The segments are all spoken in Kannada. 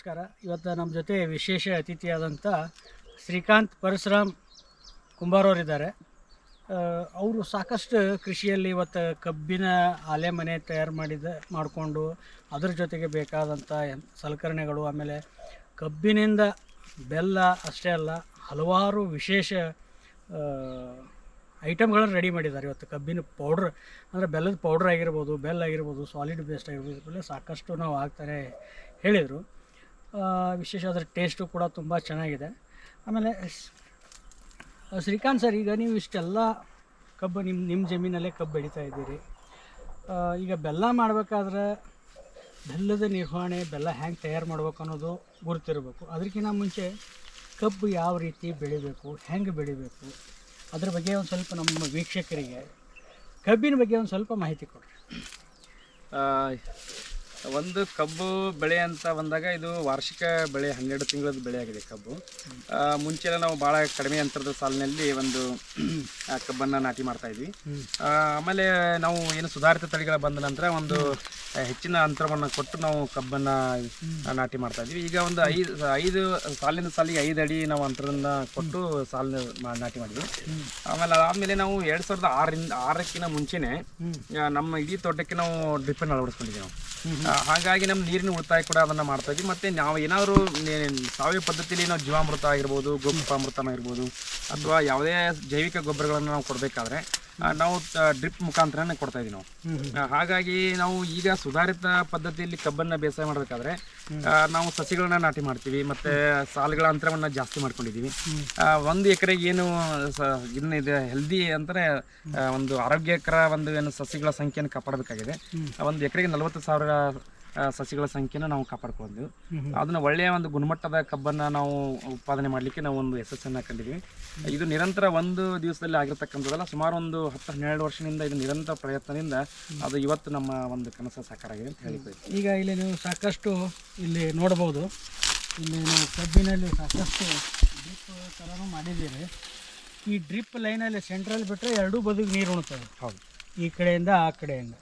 ನಮಸ್ಕಾರ. ಇವತ್ತು ನಮ್ಮ ಜೊತೆ ವಿಶೇಷ ಅತಿಥಿಯಾದಂಥ ಶ್ರೀಕಾಂತ್ ಪರಶುರಾಮ್ ಕುಂಬಾರವರಿದ್ದಾರೆ. ಅವರು ಸಾಕಷ್ಟು ಕೃಷಿಯಲ್ಲಿ ಇವತ್ತು ಕಬ್ಬಿನ ಆಲೆ ಮನೆ ತಯಾರು ಮಾಡಿದ, ಮಾಡಿಕೊಂಡು ಅದರ ಜೊತೆಗೆ ಬೇಕಾದಂಥ ಸಲಕರಣೆಗಳು, ಆಮೇಲೆ ಕಬ್ಬಿನಿಂದ ಬೆಲ್ಲ ಅಷ್ಟೇ ಅಲ್ಲ, ಹಲವಾರು ವಿಶೇಷ ಐಟಮ್ಗಳನ್ನು ರೆಡಿ ಮಾಡಿದ್ದಾರೆ. ಇವತ್ತು ಕಬ್ಬಿನ ಪೌಡ್ರ್, ಅಂದರೆ ಬೆಲ್ಲದ ಪೌಡ್ರ್ ಆಗಿರ್ಬೋದು, ಬೆಲ್ಲ ಆಗಿರ್ಬೋದು, ಸಾಲಿಡ್ ಬೇಸ್ಟ್ ಆಗಿರ್ಬೋದು ಸಾಕಷ್ಟು ನಾವು ಆಗ್ತಾರೆ ಹೇಳಿದರು. ವಿಶೇಷ ಅದರ ಟೇಸ್ಟು ಕೂಡ ತುಂಬ ಚೆನ್ನಾಗಿದೆ. ಆಮೇಲೆ ಶ್ರೀಕಾಂತ್ ಸರ್, ಈಗ ನೀವು ಇಷ್ಟೆಲ್ಲ ಕಬ್ಬು ನಿಮ್ಮ ನಿಮ್ಮ ಜಮೀನಲ್ಲೇ ಕಬ್ಬು ಬೆಳೀತಾ ಇದ್ದೀರಿ. ಈಗ ಬೆಲ್ಲ ಮಾಡಬೇಕಾದ್ರೆ ಬೆಲ್ಲದ ನಿರ್ವಹಣೆ, ಬೆಲ್ಲ ಹ್ಯಾಂಗೆ ತಯಾರು ಮಾಡ್ಬೇಕು ಅನ್ನೋದು ಗುರುತಿರಬೇಕು. ಅದಕ್ಕಿಂತ ಮುಂಚೆ ಕಬ್ಬು ಯಾವ ರೀತಿ ಬೆಳಿಬೇಕು, ಹೆಂಗೆ ಬೆಳಿಬೇಕು, ಅದ್ರ ಬಗ್ಗೆ ಒಂದು ಸ್ವಲ್ಪ ನಮ್ಮ ವೀಕ್ಷಕರಿಗೆ ಕಬ್ಬಿನ ಬಗ್ಗೆ ಒಂದು ಸ್ವಲ್ಪ ಮಾಹಿತಿ ಕೊಡ್ರಿ. ಒಂದು ಕಬ್ಬು ಬೆಳೆ ಅಂತ ಬಂದಾಗ ಇದು ವಾರ್ಷಿಕ ಬೆಳೆ ಹನ್ನೆರಡು ತಿಂಗಳದ ಬೆಳೆ ಆಗಿದೆ ಕಬ್ಬು. ಆ, ಮುಂಚೆ ಎಲ್ಲ ನಾವು ಭಾಳ ಕಡಿಮೆ ಅಂತರದ ಸಾಲಿನಲ್ಲಿ ಒಂದು ಕಬ್ಬನ್ನ ನಾಟಿ ಮಾಡ್ತಾ ಇದ್ವಿ. ಆಮೇಲೆ ನಾವು ಏನು ಸುಧಾರಿತ ತಳಿಗಳ ಬಂದ ನಂತರ ಒಂದು ಹೆಚ್ಚಿನ ಅಂತರವನ್ನು ಕೊಟ್ಟು ನಾವು ಕಬ್ಬನ್ನ ನಾಟಿ ಮಾಡ್ತಾ ಇದ್ವಿ. ಈಗ ಒಂದು ಐದು ಐದು ಸಾಲಿನ ಸಾಲಿಗೆ ಐದು ಅಡಿ ನಾವು ಅಂತರದಿಂದ ಕೊಟ್ಟು ಸಾಲಿನ ನಾಟಿ ಮಾಡಿದ್ವಿ. ಆಮೇಲೆ ಅದಾದ್ಮೇಲೆ ನಾವು ಎರಡ್ ಸಾವಿರದ ಆರರಿಂದ ಆರಕ್ಕಿಂತ ಮುಂಚೆನೆ ನಮ್ಮ ಇಡೀ ತೋಟಕ್ಕೆ ನಾವು ಡ್ರಿಪ್ಪನ್ನು ಅಳವಡಿಸ್ಕೊಂಡಿದ್ದೀವಿ ನಾವು. ಹಾಗಾಗಿ ನಮ್ಮ ನೀರಿನ ಉಳಿತಾಯ ಕೂಡ ಅದನ್ನು ಮಾಡ್ತಾ ಇದ್ವಿ. ಮತ್ತು ನಾವು ಏನಾದರೂ ಸಾವಯವ ಪದ್ಧತಿಯಲ್ಲಿ ನಾವು ಜೀವಾಮೃತ ಆಗಿರ್ಬೋದು ಗೋಪಾಮೃತನ ಆಗಿರ್ಬೋದು, ಅಥವಾ ಯಾವುದೇ ಜೈವಿಕ ಗೊಬ್ಬರಗಳನ್ನು ನಾವು ಕೊಡಬೇಕಾದ್ರೆ ನಾವು ಡ್ರಿಪ್ ಮುಖಾಂತರನೇ ಕೊಡ್ತಾ ಇದೀವಿ ನಾವು. ಹಾಗಾಗಿ ನಾವು ಈಗ ಸುಧಾರಿತ ಪದ್ಧತಿಯಲ್ಲಿ ಕಬ್ಬನ್ನ ಬೇಸಾಯ ಮಾಡಬೇಕಾದ್ರೆ ನಾವು ಸಸಿಗಳನ್ನ ನಾಟಿ ಮಾಡ್ತೀವಿ ಮತ್ತೆ ಸಾಲುಗಳ ಅಂತರವನ್ನ ಜಾಸ್ತಿ ಮಾಡ್ಕೊಂಡಿದೀವಿ. ಆ, ಒಂದು ಎಕರೆಗೆ ಏನು ಇದು ಹೆಲ್ದಿ ಅಂದ್ರೆ ಒಂದು ಆರೋಗ್ಯಕರ ಒಂದು ಏನು ಸಸಿಗಳ ಸಂಖ್ಯೆಯನ್ನು ಕಾಪಾಡಬೇಕಾಗಿದೆ. ಒಂದು ಎಕರೆಗೆ ನಲವತ್ತು ಸಾವಿರ ಸಸಿಗಳ ಸಂಖ್ಯೆನ ನಾವು ಕಾಪಾಡ್ಕೊಂಡು ಅದನ್ನ ಒಳ್ಳೆಯ ಒಂದು ಗುಣಮಟ್ಟದ ಕಬ್ಬನ್ನ ನಾವು ಉತ್ಪಾದನೆ ಮಾಡಲಿಕ್ಕೆ ನಾವು ಒಂದು ಯಶಸ್ಸನ್ನ ಕಂಡಿದ್ದೀವಿ ಇದು ನಿರಂತರ ಒಂದು ದಿವಸದಲ್ಲಿ ಆಗಿರ್ತಕ್ಕಂಥದ್ದಲ್ಲ ಸುಮಾರು ಒಂದು ಹತ್ತು ಹನ್ನೆರಡು ವರ್ಷದಿಂದ ಇದು ನಿರಂತರ ಪ್ರಯತ್ನದಿಂದ ಅದು ಇವತ್ತು ನಮ್ಮ ಒಂದು ಕನಸ ಸಾಕಾರ ಆಗಿದೆ ಅಂತ ಹೇಳಿದ್ವಿ ಈಗ ಇಲ್ಲಿ ನೀವು ಸಾಕಷ್ಟು ಇಲ್ಲಿ ನೋಡ್ಬೋದು. ಇಲ್ಲಿ ನೀವು ಕಬ್ಬಿನಲ್ಲಿ ಸಾಕಷ್ಟು ಡ್ರಿಪ್ ಥರನೂ ಮಾಡಿದ್ದೀರಿ. ಈ ಡ್ರಿಪ್ ಲೈನಲ್ಲಿ ಸೆಂಟ್ರಲ್ ಬಿಟ್ಟರೆ ಎರಡೂ ಬದಿಗೆ ನೀರು ಉಣ್ತದೆ. ಹೌದು. ಈ ಕಡೆಯಿಂದ ಆ ಕಡೆಯಿಂದ.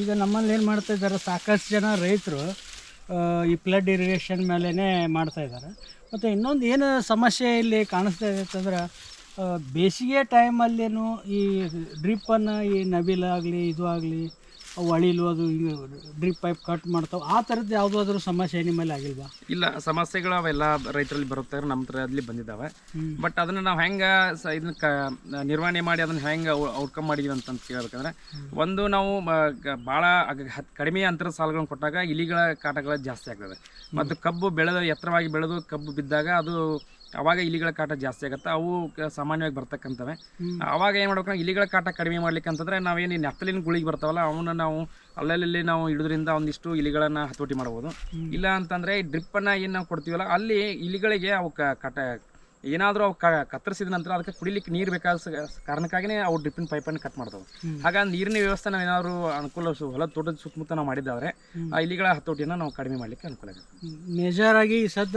ಈಗ ನಮ್ಮಲ್ಲಿ ಏನು ಮಾಡ್ತಾ ಇದ್ದಾರೆ, ಸಾಕಷ್ಟು ಜನ ರೈತರು ಈ ಫ್ಲಡ್ ಇರಿಗೇಷನ್ ಮೇಲೇ ಮಾಡ್ತಾ ಇದ್ದಾರೆ. ಮತ್ತು ಇನ್ನೊಂದು ಏನು ಸಮಸ್ಯೆ ಇಲ್ಲಿ ಕಾಣಿಸ್ತಾ ಇದೆ ಅಂತಂದ್ರೆ ಬೇಸಿಗೆ ಟೈಮಲ್ಲೇನು ಈ ಡ್ರಿಪ್ಪನ್ನು ಈ ನವಿಲಾಗಲಿ ಇದು ಆಗಲಿ ಅವು ಅಳಿಲು ಅದು ಡ್ರಿಪ್ ಪೈಪ್ ಕಟ್ ಮಾಡ್ತಾವೆ. ಆ ಥರದ್ದು ಯಾವುದಾದ್ರೂ ಸಮಸ್ಯೆ ನಿಮ್ಮಲ್ಲಿ ಆಗಿಲ್ವಾ? ಇಲ್ಲ ಸಮಸ್ಯೆಗಳು ಅವೆಲ್ಲ ರೈತರಲ್ಲಿ ಬರುತ್ತೆ ನಮ್ಮ ಅಲ್ಲಿ ಬಂದಿದ್ದಾವೆ. ಬಟ್ ಅದನ್ನ ನಾವು ಹೆಂಗೆ ಸ ಇದನ್ನ ಕ ನಿರ್ವಹಣೆ ಮಾಡಿ ಅದನ್ನ ಹೆಂಗೆ ಔಟ್ಕಮ್ ಮಾಡಿದ್ವಿ ಅಂತಂತ ಕೇಳಬೇಕಂದ್ರೆ ಒಂದು ನಾವು ಭಾಳ ಕಡಿಮೆ ಅಂತರ ಸಾಲಗಳನ್ನು ಕೊಟ್ಟಾಗ ಇಲಿಗಳ ಕಾಟಗಳು ಜಾಸ್ತಿ ಆಗ್ತದೆ. ಮತ್ತು ಕಬ್ಬು ಬೆಳೆದು ಎತ್ತರವಾಗಿ ಬೆಳೆದು ಕಬ್ಬು ಬಿದ್ದಾಗ ಅದು ಅವಾಗ ಇಲಿಗಳ ಕಾಟ ಜಾಸ್ತಿ ಆಗುತ್ತೆ. ಅವು ಸಾಮಾನ್ಯವಾಗಿ ಬರ್ತಕ್ಕಂಥವೆ. ಅವಾಗ ಏನು ಮಾಡ್ಬೇಕು ಇಲಿಗಳ ಕಾಟ ಕಡಿಮೆ ಮಾಡ್ಲಿಕ್ಕೆ ಅಂತಂದ್ರೆ ನಾವೇನು ಈ ನೆತ್ತಲಿನ ಗುಳಿಗೆ ಬರ್ತಾವಲ್ಲ ಅವನ್ನ ನಾವು ಅಲ್ಲಲ್ಲಿ ನಾವು ಹಿಡಿದ್ರಿಂದ ಒಂದಿಷ್ಟು ಇಲಿಗಳನ್ನ ಹತೋಟಿ ಮಾಡ್ಬೋದು. ಇಲ್ಲ ಅಂತಂದ್ರೆ ಡ್ರಿಪ್ಪನ್ನು ಏನು ನಾವು ಕೊಡ್ತೀವಲ್ಲ ಅಲ್ಲಿ ಇಲಿಗಳಿಗೆ ಅವು ಕಾಟ ಏನಾದರೂ ಅವು ಕ ಕತ್ತರಿಸಿದ ನಂತರ ಅದಕ್ಕೆ ಕುಡಿಲಿಕ್ಕೆ ನೀರು ಬೇಕಾದ ಕಾರಣಕ್ಕಾಗಿನೇ ಅವು ಡ್ರಿಪ್ಪಿನ ಪೈಪನ್ನು ಕಟ್ ಮಾಡ್ತಾವೆ ಹಾಗಾಗಿ ನೀರಿನ ವ್ಯವಸ್ಥೆ ನಾವು ಏನಾದರೂ ಅನುಕೂಲ ಸು- ಹೊಲ ತೋಟದ ಸುತ್ತಮುತ್ತ ನಾವು ಮಾಡಿದ್ದಾದ್ರೆ ಆ ಇಲಿಗಳ ಹತೋಟಿಯನ್ನು ನಾವು ಕಡಿಮೆ ಮಾಡಲಿಕ್ಕೆ ಅನುಕೂಲ ಆಗುತ್ತೆ ಮೇಜರ್ ಆಗಿ ಈ ಸದ್ದ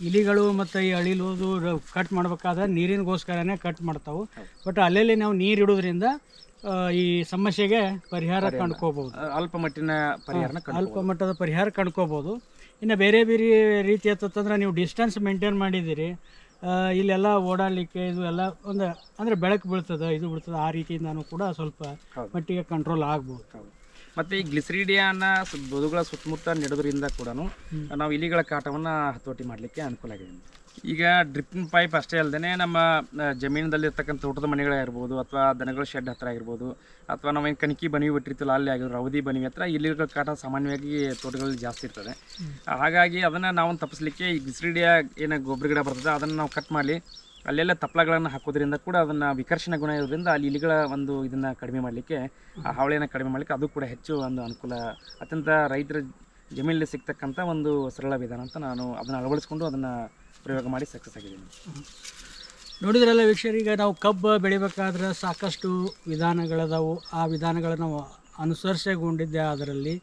ಇಲಿಗಳು ಮತ್ತು ಈ ಅಳಿಲೋದು ಕಟ್ ಮಾಡಬೇಕಾದ್ರೆ ನೀರಿನಗೋಸ್ಕರನೇ ಕಟ್ ಮಾಡ್ತಾವೆ. ಬಟ್ ಅಲ್ಲಲ್ಲಿ ನಾವು ನೀರು ಇಡೋದ್ರಿಂದ ಈ ಸಮಸ್ಯೆಗೆ ಪರಿಹಾರ ಕಂಡ್ಕೋಬಹುದು ಅಲ್ಪ ಮಟ್ಟಿನ ಪರಿಹಾರ ಅಲ್ಪ ಮಟ್ಟದ ಪರಿಹಾರ ಕಂಡ್ಕೋಬಹುದು ಇನ್ನು ಬೇರೆ ಬೇರೆ ರೀತಿ ಅಂತಂದ್ರೆ ನೀವು ಡಿಸ್ಟೆನ್ಸ್ ಮೇಂಟೈನ್ ಮಾಡಿದ್ದೀರಿ. ಇಲ್ಲೆಲ್ಲ ಓಡಾಡಲಿಕ್ಕೆ ಇದು ಎಲ್ಲ ಒಂದು ಅಂದರೆ ಬೆಳಕು ಬೀಳ್ತದೆ ಇದು ಬೀಳ್ತದೆ ಆ ರೀತಿಯಿಂದನೂ ಕೂಡ ಸ್ವಲ್ಪ. ಮಟ್ಟಿಗೆ ಕಂಟ್ರೋಲ್ ಆಗ್ಬೋದು. ಮತ್ತು ಮತ್ತೆ ಈ ಗ್ಲಿಸರಿಡಿಯಾನ ಬದುಗಳ ಸುತ್ತಮುತ್ತ ನೆಡೋದ್ರಿಂದ ಕೂಡ ನಾವು ಇಲಿಗಳ ಕಾಟವನ್ನು ಹತೋಟಿ ಮಾಡಲಿಕ್ಕೆ ಅನುಕೂಲ ಆಗಿದೆ ಈಗ ಡ್ರಿಪ್ಪಿನ ಪೈಪ್ ಅಷ್ಟೇ ಅಲ್ಲದೆ ನಮ್ಮ ಜಮೀನದಲ್ಲಿರ್ತಕ್ಕಂಥ ಊಟದ ಮನೆಗಳಾಗಿರ್ಬೋದು ಅಥವಾ ದನಗಳ ಶೆಡ್ ಹತ್ರ ಆಗಿರ್ಬೋದು ಅಥವಾ ನಾವೇನು ಕಣಕಿ ಬನಿ ಬಿಟ್ಟಿರ್ತಿಲ್ಲ ಅಲ್ಲಿ ಆಗಿರೋ ರವದಿ ಬನಿ ಹತ್ರ ಇಲಿಗಳ ಕಾಟ ಸಾಮಾನ್ಯವಾಗಿ ತೋಟಗಳಲ್ಲಿ ಜಾಸ್ತಿ ಇರ್ತದೆ. ಹಾಗಾಗಿ ಅದನ್ನು ನಾವು ತಪ್ಪಿಸ್ಲಿಕ್ಕೆ ಈ ಗಿಸ್ರಿಡಿಯ ಏನು ಗೊಬ್ಬರ ಗಿಡ ಬರ್ತದೆ ಅದನ್ನು ನಾವು ಕಟ್ ಮಾಡಿ ಅಲ್ಲೆಲ್ಲ ತಪ್ಪಲಗಳನ್ನು ಹಾಕೋದ್ರಿಂದ ಕೂಡ ಅದನ್ನು ವಿಕರ್ಷಣ ಗುಣ ಇರೋದ್ರಿಂದ ಅಲ್ಲಿ ಇಲಿಗಳ ಒಂದು ಇದನ್ನು ಕಡಿಮೆ ಮಾಡಲಿಕ್ಕೆ ಆ ಹಾವಳಿಯನ್ನು ಕಡಿಮೆ ಮಾಡಲಿಕ್ಕೆ ಅದು ಕೂಡ ಹೆಚ್ಚು ಒಂದು ಅನುಕೂಲ ಅತ್ಯಂತ ರೈತರ ಜಮೀನಲ್ಲಿ ಸಿಗ್ತಕ್ಕಂಥ ಒಂದು ಸರಳ ವಿಧಾನ ಅಂತ ನಾನು ಅದನ್ನು ಅಳವಡಿಸ್ಕೊಂಡು ಅದನ್ನು ಪ್ರಯೋಗ ಮಾಡಿ ಸಕ್ಸಸ್ ಆಗಿದ್ದೀನಿ ನೋಡಿದ್ರಲ್ಲ ವೀಕ್ಷಕರು, ಈಗ ನಾವು ಕಬ್ಬು ಬೆಳಿಬೇಕಾದ್ರೆ ಸಾಕಷ್ಟು ವಿಧಾನಗಳದಾವು. ಆ ವಿಧಾನಗಳನ್ನು ನಾವು ಅನುಸರಿಸಗೊಂಡಿದ್ದೆ ಅದರಲ್ಲಿ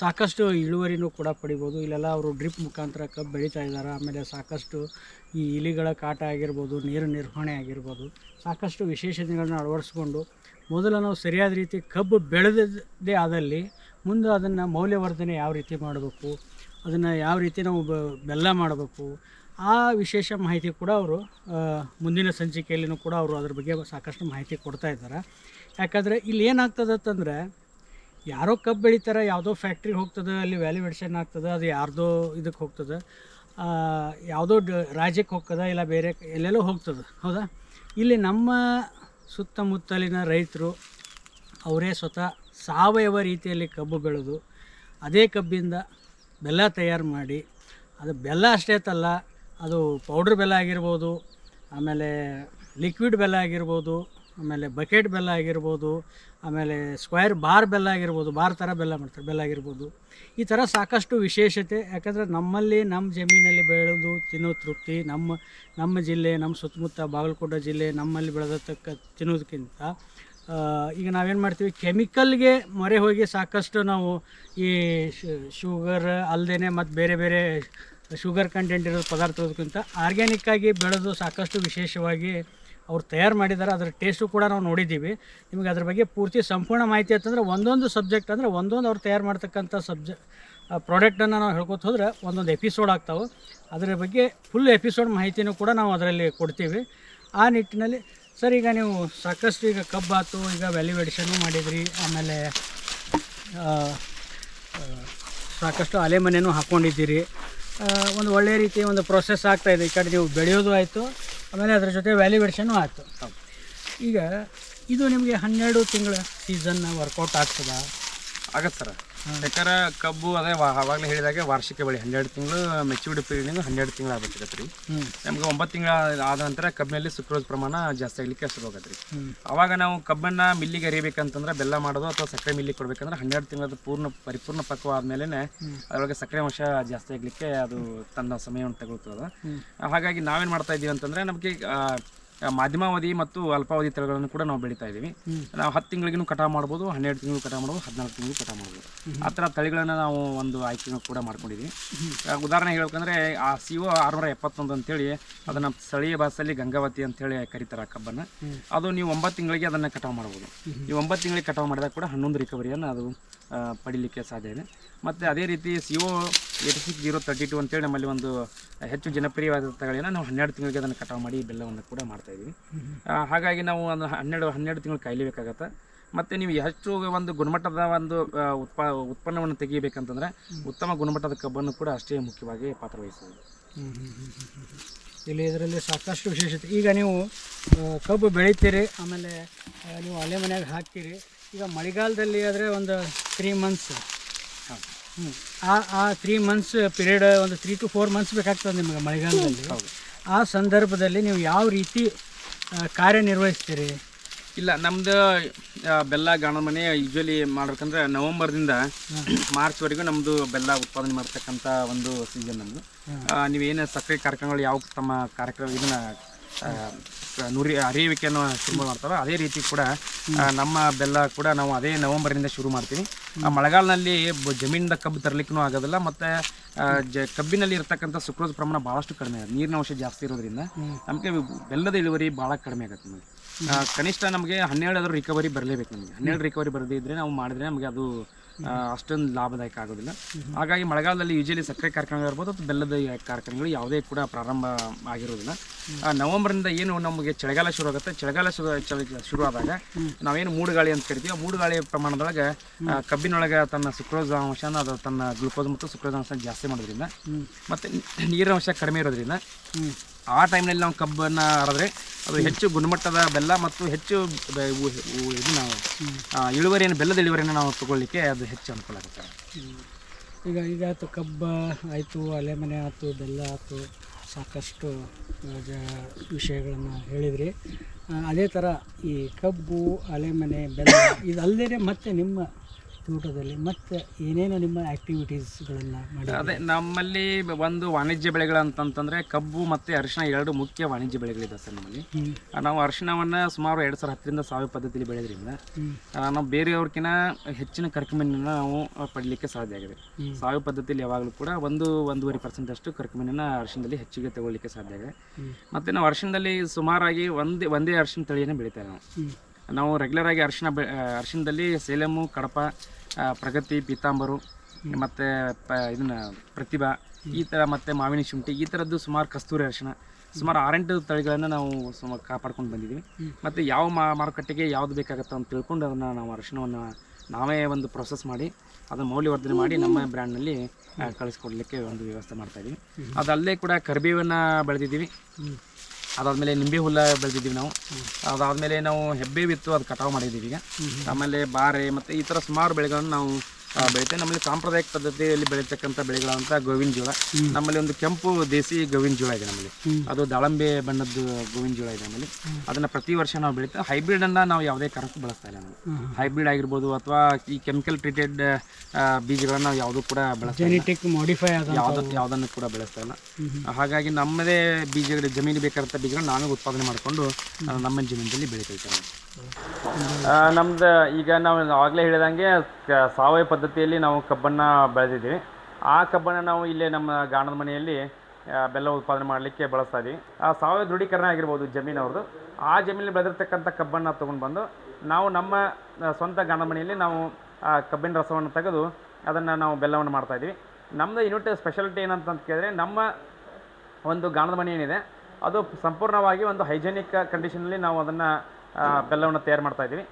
ಸಾಕಷ್ಟು ಇಳುವರಿನೂ ಕೂಡ ಪಡಿಬೋದು. ಇಲ್ಲೆಲ್ಲ ಅವರು ಡ್ರಿಪ್ ಮುಖಾಂತರ ಕಬ್ಬು ಬೆಳೀತಾ ಇದ್ದಾರೆ. ಆಮೇಲೆ ಸಾಕಷ್ಟು ಈ ಇಲಿಗಳ ಕಾಟ ಆಗಿರ್ಬೋದು, ನೀರು ನಿರ್ವಹಣೆ ಆಗಿರ್ಬೋದು, ಸಾಕಷ್ಟು ವಿಶೇಷತೆಗಳನ್ನ ಅಳವಡಿಸ್ಕೊಂಡು ಮೊದಲು ನಾವು ಸರಿಯಾದ ರೀತಿ ಕಬ್ಬು ಬೆಳೆದದ್ದೇ ಆದಲ್ಲಿ ಮುಂದೆ ಅದನ್ನು ಮೌಲ್ಯವರ್ಧನೆ ಯಾವ ರೀತಿ ಮಾಡಬೇಕು, ಅದನ್ನು ಯಾವ ರೀತಿ ನಾವು ಬೆಲ್ಲ ಮಾಡಬೇಕು ಆ ವಿಶೇಷ ಮಾಹಿತಿ ಕೂಡ ಅವರು ಮುಂದಿನ ಸಂಚಿಕೆಯಲ್ಲಿನೂ ಕೂಡ ಅವರು ಅದ್ರ ಬಗ್ಗೆ ಸಾಕಷ್ಟು ಮಾಹಿತಿ ಕೊಡ್ತಾ ಇದ್ದಾರೆ. ಯಾಕಂದರೆ ಇಲ್ಲಿ ಏನಾಗ್ತದೆ ಅಂತಂದರೆ, ಯಾರೋ ಕಬ್ಬು ಬೆಳಿತಾರೆ, ಯಾವುದೋ ಫ್ಯಾಕ್ಟ್ರಿಗೆ ಹೋಗ್ತದೆ, ಅಲ್ಲಿ ವ್ಯಾಲ್ಯುವೇಷನ್ ಆಗ್ತದೆ, ಅದು ಯಾರ್ದೋ ಇದಕ್ಕೆ ಹೋಗ್ತದೆ ಯಾವುದೋ ರಾಜ್ಯಕ್ಕೆ ಹೋಗ್ತದೆ, ಇಲ್ಲ ಬೇರೆ ಎಲ್ಲೆಲ್ಲೋ ಹೋಗ್ತದೆ, ಹೌದಾ? ಇಲ್ಲಿ ನಮ್ಮ ಸುತ್ತಮುತ್ತಲಿನ ರೈತರು, ಅವರೇ ಸ್ವತಃ ಸಾವಯವ ರೀತಿಯಲ್ಲಿ ಕಬ್ಬು ಬೆಳೆದು, ಅದೇ ಕಬ್ಬಿಂದ ಬೆಲ್ಲ ತಯಾರು ಮಾಡಿ, ಅದು ಬೆಲ್ಲ ಅಷ್ಟೇ ತಲ್ಲ ಅದು ಪೌಡ್ರ್ ಬೆಲ್ಲ ಆಗಿರ್ಬೋದು, ಆಮೇಲೆ ಲಿಕ್ವಿಡ್ ಬೆಲ್ಲ ಆಗಿರ್ಬೋದು, ಆಮೇಲೆ ಬಕೆಟ್ ಬೆಲ್ಲ ಆಗಿರ್ಬೋದು, ಆಮೇಲೆ ಸ್ಕ್ವೇರ್ ಬಾರ್ ಬೆಲ್ಲ ಆಗಿರ್ಬೋದು ಬಾರ್ ಥರ ಬೆಲ್ಲ ಮಾಡ್ತಾರೆ, ಬೆಲ್ಲ ಆಗಿರ್ಬೋದು. ಈ ಥರ ಸಾಕಷ್ಟು ವಿಶೇಷತೆ, ಯಾಕಂದರೆ ನಮ್ಮಲ್ಲಿ ನಮ್ಮ ಜಮೀನಲ್ಲಿ ಬೆಳೆದು ತಿನ್ನೋ ತೃಪ್ತಿ, ನಮ್ಮ ನಮ್ಮ ಜಿಲ್ಲೆ, ನಮ್ಮ ಸುತ್ತಮುತ್ತ ಬಾಗಲಕೋಟೆ ಜಿಲ್ಲೆ ನಮ್ಮಲ್ಲಿ ಬೆಳೆದತಕ್ಕ ತಿನ್ನೋದಕ್ಕಿಂತ ಈಗ ನಾವೇನು ಮಾಡ್ತೀವಿ ಕೆಮಿಕಲ್ಗೆ ಮೊರೆ ಹೋಗಿ ಸಾಕಷ್ಟು ನಾವು ಈ ಶುಗರ್ ಅಲ್ಲದೇ ಮತ್ತು ಬೇರೆ ಬೇರೆ ಶುಗರ್ ಕಂಟೆಂಟ್ ಇರೋ ಪದಾರ್ಥಕ್ಕಿಂತ ಆರ್ಗ್ಯಾನಿಕ್ಕಾಗಿ ಬೆಳೆದು ಸಾಕಷ್ಟು ವಿಶೇಷವಾಗಿ ಅವ್ರು ತಯಾರು ಮಾಡಿದ್ದಾರೆ. ಅದರ ಟೇಸ್ಟು ಕೂಡ ನಾವು ನೋಡಿದ್ದೀವಿ. ನಿಮಗೆ ಅದ್ರ ಬಗ್ಗೆ ಪೂರ್ತಿ ಸಂಪೂರ್ಣ ಮಾಹಿತಿ ಅಂತಂದರೆ ಒಂದೊಂದು ಸಬ್ಜೆಕ್ಟ್ ಅಂದರೆ ಒಂದೊಂದು ಅವ್ರು ತಯಾರು ಮಾಡ್ತಕ್ಕಂಥ ಸಬ್ಜೆ ಪ್ರಾಡಕ್ಟನ್ನು ನಾವು ಹೇಳ್ಕೊತ ಹೋದರೆ ಒಂದೊಂದು ಎಪಿಸೋಡ್ ಆಗ್ತಾವೆ. ಅದರ ಬಗ್ಗೆ ಫುಲ್ ಎಪಿಸೋಡ್ ಮಾಹಿತಿನೂ ಕೂಡ ನಾವು ಅದರಲ್ಲಿ ಕೊಡ್ತೀವಿ. ಆ ನಿಟ್ಟಿನಲ್ಲಿ ಸರ್, ಈಗ ನೀವು ಸಾಕಷ್ಟು ಈಗ ಕಬ್ಬಾತು ಈಗ ವ್ಯಾಲ್ಯುವೇಷನು ಮಾಡಿದ್ರಿ. ಆಮೇಲೆ ಸಾಕಷ್ಟು ಅಲೆಮನೆಯೂ ಹಾಕ್ಕೊಂಡಿದ್ದೀರಿ ಒಂದು ಒಳ್ಳೆಯ ರೀತಿ ಒಂದು ಪ್ರೊಸೆಸ್ ಆಗ್ತಾಯಿದೆ ಈ ಕಡೆ ನೀವು ಬೆಳೆಯೋದು ಆಯಿತು, ಆಮೇಲೆ ಅದ್ರ ಜೊತೆ ವ್ಯಾಲ್ಯುವೇಷನು ಆಯಿತು. ಈಗ ಇದು ನಿಮಗೆ ಹನ್ನೆರಡು ತಿಂಗಳ ಸೀಸನ್ ವರ್ಕೌಟ್ ಆಗ್ತದ? ಆಗತ್ತೆ ಸರ್. ಯಾಕಂದ್ರೆ ಕಬ್ಬು ಅದೇ ಅವಾಗಲೇ ಆವಾಗಲೇ ಹೇಳಿದಾಗೆ ವಾರ್ಷಿಕ ಬೆಳೆ. ಹನ್ನೆರಡು ತಿಂಗಳು ಮೆಚೂರ್ಡ್ ಪೀರಿಯಡ್ ಹನ್ನೆರಡು ತಿಂಗಳು ಆಗ್ಬೇಕಿರತ್ತೆ ರೀ. ನಮ್ಗೆ ಒಂಬತ್ತು ತಿಂಗಳ ಆದ ನಂತರ ಕಬ್ಬಿನಲ್ಲಿ ಸುಕ್ರೋಸ್ ಪ್ರಮಾಣ ಜಾಸ್ತಿ ಆಗಲಿಕ್ಕೆ ಶುರು ಆಗತ್ತೆ ಅವಾಗ ನಾವು ಕಬ್ಬನ್ನ ಮಿಲ್ಲಿಗೆ ಅರಿಬೇಕಂತಂದ್ರೆ ಬೆಲ್ಲ ಮಾಡೋದು ಅಥವಾ ಸಕ್ಕರೆ ಮಿಲ್ಲಿ ಕೊಡ್ಬೇಕಂದ್ರೆ ಹನ್ನೆರಡು ತಿಂಗಳದ ಪೂರ್ಣ ಪರಿಪೂರ್ಣ ಪಕ್ವ ಆದ್ಮೇಲೆ ಅದರೊಳಗೆ ಸಕ್ಕರೆ ಅಂಶ ಜಾಸ್ತಿ ಆಗಲಿಕ್ಕೆ ಅದು ತನ್ನ ಸಮಯವನ್ನು ತಗೊಳ್ತದ. ಹಾಗಾಗಿ ನಾವೇನು ಮಾಡ್ತಾ ಇದ್ದೀವಿ ಅಂತಂದ್ರೆ ನಮಗೆ ಮಾಧ್ಯಮಾವಧಿ ಮತ್ತು ಅಲ್ಪಾವಧಿ ತಳಿಗಳನ್ನು ಕೂಡ ನಾವು ಬೆಳೀತಾ ಇದ್ದೀವಿ. ನಾವು ಹತ್ತು ತಿಂಗಳಿಗೂ ಕಟಾವು ಮಾಡ್ಬೋದು ಹನ್ನೆರಡು ತಿಂಗಳು ಕಟಾವು ಮಾಡ್ಬೋದು ಹದಿನಾಲ್ಕು ತಿಂಗಳು ಕಟಾವು ಮಾಡ್ಬೋದು. ಆ ಥರ ತಳಿಗಳನ್ನು ನಾವು ಒಂದು ಆಯ್ಕೆ ಕೂಡ ಮಾಡ್ಕೊಂಡಿದ್ದೀವಿ. ಉದಾಹರಣೆ ಹೇಳ್ಬೇಕಂದ್ರೆ ಆ ಸಿ ಒ ಆರುನೂರ ಎಪ್ಪತ್ತೊಂದು ಅಂತೇಳಿ ಅದನ್ನು ಸ್ಥಳೀಯ ಭಾಷೆಯಲ್ಲಿ ಗಂಗಾವತಿ ಅಂತೇಳಿ ಕರೀತಾರೆ ಆ ಕಬ್ಬನ್ನು. ಅದು ನೀವು ಒಂಬತ್ತು ತಿಂಗಳಿಗೆ ಅದನ್ನು ಕಟಾವು ಮಾಡ್ಬೋದು. ನೀವು ಒಂಬತ್ತು ತಿಂಗಳಿಗೆ ಕಟಾವು ಮಾಡಿದಾಗ ಕೂಡ ಹನ್ನೊಂದು ರಿಕವರಿಯನ್ನು ಅದು ಪಡಿಲಿಕ್ಕೆ ಸಾಧ್ಯ ಇದೆ. ಮತ್ತು ಅದೇ ರೀತಿ C O eight six zero thirty two ಅಂತೇಳಿ ನಮ್ಮಲ್ಲಿ ಒಂದು ಹೆಚ್ಚು ಜನಪ್ರಿಯವಾದ ತಳಿಯನ್ನು ನಾವು ಹನ್ನೆರಡು ತಿಂಗಳಿಗೆ ಅದನ್ನು ಕಟಾವು ಮಾಡಿ ಬೆಲ್ಲವನ್ನು ಕೂಡ ಮಾಡ್ತಾಯಿದ್ವಿ ಹಾಗಾಗಿ ನಾವು ಒಂದು ಹನ್ನೆರಡು ಹನ್ನೆರಡು ತಿಂಗಳು ಕಾಯ್ಲೇಬೇಕಾಗತ್ತೆ ಮತ್ತು ನೀವು ಹೆಚ್ಚು ಒಂದು ಗುಣಮಟ್ಟದ ಒಂದು ಉತ್ಪ ಉತ್ಪಾ, ಉತ್ಪನ್ನವನ್ನು ತೆಗಿಬೇಕಂತಂದ್ರೆ ಉತ್ತಮ ಗುಣಮಟ್ಟದ ಕಬ್ಬನ್ನು ಕೂಡ ಅಷ್ಟೇ ಮುಖ್ಯವಾಗಿ ಪಾತ್ರ ವಹಿಸ್ತದೆ ಇಲ್ಲಿ ಇದರಲ್ಲಿ ಸಾಕಷ್ಟು ವಿಶೇಷತೆ. ಈಗ ನೀವು ಕಬ್ಬು ಬೆಳಿತೀರಿ, ಆಮೇಲೆ ನೀವು ಅಲೆ ಮನೆಯಾಗ ಹಾಕ್ತೀರಿ ಈಗ ಮಳೆಗಾಲದಲ್ಲಿ ಆದರೆ ಒಂದು ತ್ರೀ ಮಂತ್ಸ್ ಹ್ಞೂ ಆ ಆ ತ್ರೀ ಮಂತ್ಸ್ ಪೀರಿಯಡ್ ಒಂದು ತ್ರೀ ಟು ಫೋರ್ ಮಂತ್ಸ್ ಬೇಕಾಗ್ತದೆ ನಿಮಗೆ ಮಳೆಗಾಲದಲ್ಲಿ. ಆ ಸಂದರ್ಭದಲ್ಲಿ ನೀವು ಯಾವ ರೀತಿ ಕಾರ್ಯನಿರ್ವಹಿಸ್ತೀರಿ? ಇಲ್ಲ ನಮ್ದು ಬೆಲ್ಲ ಗಾಣ ಮನೆ ಯೂಶ್ವಲಿ ಮಾಡ್ಬೇಕಂದ್ರೆ ನವಂಬರ್ದಿಂದ ಮಾರ್ಚ್ವರೆಗೂ ನಮ್ಮದು ಬೆಲ್ಲ ಉತ್ಪಾದನೆ ಮಾಡ್ತಕ್ಕಂಥ ಒಂದು ಸೀಸನ್ ನಮ್ಮದು ನೀವೇನು ಸಕ್ಕರೆ ಕಾರ್ಯಕ್ರಮಗಳು ಯಾವ ತಮ್ಮ ಕಾರ್ಯಕ್ರಮ ಇದನ್ನ ನುರಿ ಅರಿಯುವಿಕೆಯನ್ನು ಶುರು ಮಾಡ್ತಾರೋ ಅದೇ ರೀತಿ ಕೂಡ ನಮ್ಮ ಬೆಲ್ಲ ಕೂಡ ನಾವು ಅದೇ ನವೆಂಬರ್ನಿಂದ ಶುರು ಮಾಡ್ತೀವಿ ಮಳೆಗಾಲದಲ್ಲಿ ಜಮೀನಿಂದ ಕಬ್ಬು ತರಲಿಕ್ಕೂ ಆಗೋದಿಲ್ಲ, ಮತ್ತು ಜ, ಕಬ್ಬಿನಲ್ಲಿ ಇರ್ತಕ್ಕಂಥ ಸುಕ್ರೋಸ್ ಪ್ರಮಾಣ ಭಾಳಷ್ಟು ಕಡಿಮೆ ಆಗುತ್ತೆ. ನೀರಿನ ಅಂಶ ಜಾಸ್ತಿ ಇರೋದ್ರಿಂದ ನಮಗೆ ಬೆಲ್ಲದ ಇಳುವರಿ ಭಾಳ ಕಡಿಮೆ ಆಗುತ್ತೆ ನಮಗೆ. ಕನಿಷ್ಠ ನಮಗೆ ಹನ್ನೆರಡರ ರಿಕವರಿ ಬರಲೇಬೇಕು ನಮಗೆ. ಹನ್ನೆರಡು ರಿಕವರಿ ಬರದೇ ಇದ್ದರೆ ನಾವು ಮಾಡಿದ್ರೆ ನಮಗೆ ಅದು ಅಷ್ಟೊಂದು ಲಾಭದಾಯಕ ಆಗೋದಿಲ್ಲ. ಹಾಗಾಗಿ ಮಳೆಗಾಲದಲ್ಲಿ ಯೂಶಲಿ ಸಕ್ಕರೆ ಕಾರ್ಯಕ್ರಮ ಇರ್ಬೋದು ಅಥವಾ ಬೆಲ್ಲದ ಕಾರ್ಖಾನೆಗಳು ಯಾವುದೇ ಕೂಡ ಪ್ರಾರಂಭ ಆಗಿರೋದಿಲ್ಲ. ಆ, ನವೆಂಬರ್ನಿಂದ ಏನು ನಮಗೆ ಚಳಿಗಾಲ ಶುರು ಆಗುತ್ತೆ. ಚಳಿಗಾಲ ಶುರು ಚಳಿ ಶುರು ಆದಾಗ ನಾವೇನು ಮೂಡುಗಾಳಿ ಅಂತ ಕರಿತೀವಿ. ಆ ಮೂಡುಗಾಳಿ ಪ್ರಮಾಣದೊಳಗೆ ಕಬ್ಬಿನೊಳಗೆ ತನ್ನ ಸುಕ್ರೋಸ್ ಅಂಶನ ಅದು ತನ್ನ ಗ್ಲುಕೋಸ್ ಮತ್ತು ಸುಕ್ರೋಸ್ ಅಂಶ ಜಾಸ್ತಿ ಮಾಡೋದ್ರಿಂದ ಮತ್ತು ನೀರಿನ ಅಂಶ ಕಡಿಮೆ ಇರೋದ್ರಿಂದ ಆ ಟೈಮ್ನಲ್ಲಿ ನಾವು ಕಬ್ಬನ್ನು ಹರಿದ್ರೆ ಅದು ಹೆಚ್ಚು ಗುಣಮಟ್ಟದ ಬೆಲ್ಲ ಮತ್ತು ಹೆಚ್ಚು ಇದನ್ನ ಆ, ಇಳುವರಿಯನ್ನು ಬೆಲ್ಲದ ಇಳುವರಿಯನ್ನು ನಾವು ತಗೊಳ್ಳಿಕ್ಕೆ ಅದು ಹೆಚ್ಚು ಅನುಕೂಲ ಆಗುತ್ತೆ. ಈಗ ಈಗ ಆಯಿತು ಕಬ್ಬ ಆಯಿತು ಅಲೆ ಮನೆ ಆಯ್ತು ಬೆಲ್ಲ ಆಯಿತು ಸಾಕಷ್ಟು ಜ ವಿಷಯಗಳನ್ನು ಹೇಳಿದ್ರಿ. ಅದೇ ಥರ ಈ ಕಬ್ಬು ಅಲೆಮನೆ ಬೆಲ್ಲ ಇದಲ್ಲದೇ ಮತ್ತೆ ನಿಮ್ಮ ತೋಟದಲ್ಲಿ ಮತ್ತೆ ಏನೇನು ನಿಮ್ಮ ಆ್ಯಕ್ಟಿವಿಟೀಸ್ಗಳನ್ನು ಮಾಡಿ ಅದೇ ನಮ್ಮಲ್ಲಿ ಒಂದು ವಾಣಿಜ್ಯ ಬೆಳೆಗಳು ಅಂತಂತಂದ್ರೆ ಕಬ್ಬು ಮತ್ತು ಅರಿಶಿನ ಎರಡು ಮುಖ್ಯ ವಾಣಿಜ್ಯ ಬೆಳೆಗಳಿದೆ ಸರ್ ನಮ್ಮಲ್ಲಿ. ನಾವು ಅರಿಶಿಣವನ್ನು ಸುಮಾರು ಎರಡು ಸಾವಿರ ಹತ್ತರಿಂದ ಸಾವಿರ ಪದ್ಧತಿಯಲ್ಲಿ ಬೆಳೆದ್ರಿಂದ ಹ್ಞೂ ನಾವು ಬೇರೆಯವ್ರಕಿನ ಹೆಚ್ಚಿನ ಕರ್ಕಮಣ್ಣನ್ನು ನಾವು ಪಡಲಿಕ್ಕೆ ಸಾಧ್ಯ ಆಗಿದೆ. ಸಾವಿರ ಸಾವಯವ ಪದ್ಧತಿಯಲ್ಲಿ ಯಾವಾಗಲೂ ಕೂಡ ಒಂದು ಒಂದೂವರೆ ಪರ್ಸೆಂಟ್ ಅಷ್ಟು ಕರ್ಕಮಣ್ಣನ್ನು ಅರಿಶಿಣದಲ್ಲಿ ಹೆಚ್ಚಿಗೆ ತಗೊಳ್ಳಿಕ್ಕೆ ಸಾಧ್ಯ ಆಗಿದೆ. ಮತ್ತೆ ನಾವು ಅರಿಶಿಣದಲ್ಲಿ ಸುಮಾರಾಗಿ ಒಂದೇ ಒಂದೇ ಅರಿಶಿಣ ತಳಿಯನ್ನು ಬೆಳಿತೇವೆ ನಾವು ನಾವು ರೆಗ್ಯುಲರ್ ಆಗಿ ಅರ್ಶಿನ ಬೆ ಸೇಲಮ್ಮು ಸೇಲಮು ಕಡಪ ಪ್ರಗತಿ, ಪೀತಾಂಬರು, ಮತ್ತು, ಪ, ಇದನ್ನ ಪ್ರತಿಭಾ, ಈ ಥರ ಮತ್ತು ಮಾವಿನ ಶುಂಠಿ, ಈ ಥರದ್ದು ಸುಮಾರು ಕಸ್ತೂರಿ ಅರಿಶಿಣ ಸುಮಾರು ಆರೆಂಟು ತಳಿಗಳನ್ನು ನಾವು ಸುಮಾರು ಕಾಪಾಡ್ಕೊಂಡು ಬಂದಿದ್ದೀವಿ ಮತ್ತು ಯಾವ ಮಾ ಮಾರುಕಟ್ಟೆಗೆ ಯಾವ್ದು ಬೇಕಾಗತ್ತೆ ಅಂತ ತಿಳ್ಕೊಂಡು ಅದನ್ನು ನಾವು ಅರಿಶಿಣವನ್ನು ನಾವೇ ಒಂದು ಪ್ರೊಸೆಸ್ ಮಾಡಿ, ಅದನ್ನು ಮೌಲ್ಯವರ್ಧನೆ ಮಾಡಿ ನಮ್ಮ ಬ್ರ್ಯಾಂಡ್ನಲ್ಲಿ ಕಳಿಸ್ಕೊಡ್ಲಿಕ್ಕೆ ಒಂದು ವ್ಯವಸ್ಥೆ ಮಾಡ್ತಾ ಇದೀವಿ. ಅದಲ್ಲೇ ಕೂಡ ಕರಿಬೇವನ್ನು ಬೆಳೆದಿದ್ದೀವಿ ಅದಾದಮೇಲೆ ನಿಂಬೆ ಹುಲ್ಲ ಬೆಳೆದಿದ್ದೀವಿ ನಾವು. ಅದಾದಮೇಲೆ ನಾವು ಹೆಬ್ಬೆ ಬಿತ್ತು, ಅದು ಕಟಾವು ಮಾಡಿದ್ದೀವಿ ಈಗ. ಆಮೇಲೆ ಬಾರೆ ಮತ್ತು ಈ ಥರ ಸುಮಾರು ಬೆಳೆಗಳನ್ನು ನಾವು ಬೆಳಿತೇವೆ ನಮ್ಮಲ್ಲಿ ಸಾಂಪ್ರದಾಯಿಕ ಪದ್ಧತಿಯಲ್ಲಿ ಬೆಳೀತಕ್ಕಂಥ ಬೆಳೆಗಳಂತ ಗೋವಿನ ಜೋಳ. ನಮ್ಮಲ್ಲಿ ಒಂದು ಕೆಂಪು ದೇಸಿ ಗೋವಿನ ಜೋಳ ಇದೆ ನಮ್ಮಲ್ಲಿ. ಅದು ದಾಳಂಬೆ ಬಣ್ಣದ್ದು ಗೋವಿನ ಜೋಳ ಇದೆ ನಮ್ಮಲ್ಲಿ. ಅದನ್ನು ಪ್ರತಿ ವರ್ಷ ನಾವು ಬೆಳಿತೇವೆ ಹೈಬ್ರಿಡನ್ನು ನಾವು ಯಾವುದೇ ಕಾರಣಕ್ಕೂ ಬಳಸ್ತಾ ಇಲ್ಲ ನಾವು ಹೈಬ್ರಿಡ್ ಆಗಿರ್ಬೋದು ಅಥವಾ ಈ ಕೆಮಿಕಲ್ ಟ್ರೀಟೆಡ್ ಬೀಜಗಳನ್ನು ನಾವು ಯಾವುದೂ ಕೂಡ ಬಳಸ್ತಾ ಮಾಡಿಫೈ ಯಾವ್ದು ಯಾವುದನ್ನು ಕೂಡ ಬೆಳೆಸ್ತಾ ಇಲ್ಲ. ಹಾಗಾಗಿ ನಮ್ಮದೇ ಬೀಜಗಳು ಜಮೀನು ಬೇಕಾದಂಥ ಬೀಜಗಳನ್ನ ನಾನು ಉತ್ಪಾದನೆ ಮಾಡಿಕೊಂಡು ನಮ್ಮ ಜಮೀನಲ್ಲಿ ಬೆಳಿತೈತೆ ನಮ್ದು ಈಗ ನಾವು ಆಗಲೇ ಹೇಳಿದಂಗೆ ಸಾವಯವ ಪದ್ಧತಿಯಲ್ಲಿ ನಾವು ಕಬ್ಬನ್ನು ಬೆಳೆದಿದ್ದೀವಿ. ಆ ಕಬ್ಬನ್ನು ನಾವು ಇಲ್ಲೇ ನಮ್ಮ ಗಾಣದ ಮನೆಯಲ್ಲಿ ಬೆಲ್ಲ ಉತ್ಪಾದನೆ ಮಾಡಲಿಕ್ಕೆ ಬಳಸ್ತಾ ಇದ್ದೀವಿ ಆ, ಸಾವಯವ ದೃಢೀಕರಣ ಆಗಿರ್ಬೋದು ಜಮೀನವ್ರದ್ದು. ಆ ಜಮೀನಲ್ಲಿ ಬೆಳೆದಿರ್ತಕ್ಕಂಥ ಕಬ್ಬನ್ನು ತೊಗೊಂಡು ಬಂದು ನಾವು ನಮ್ಮ ಸ್ವಂತ ಗಾಣದ ಮನೆಯಲ್ಲಿ ನಾವು, ಆ, ಕಬ್ಬಿನ ರಸವನ್ನು ತೆಗೆದು ಅದನ್ನು ನಾವು ಬೆಲ್ಲವನ್ನು ಮಾಡ್ತಾ ಇದ್ದೀವಿ ನಮ್ಮದು ಯೂನಿಟ್ ಸ್ಪೆಷಾಲಿಟಿ ಏನಂತ ಕೇಳಿದ್ರೆ ನಮ್ಮ ಒಂದು ಗಾಣದ ಮನೆ ಏನಿದೆ, ಅದು ಸಂಪೂರ್ಣವಾಗಿ ಒಂದು ಹೈಜೆನಿಕ್ ಕಂಡೀಷನಲ್ಲಿ ನಾವು ಅದನ್ನು ಬೆಲ್ಲವನ್ನು ತಯಾರು ಮಾಡ್ತಾ ಇದ್ದೀವಿ.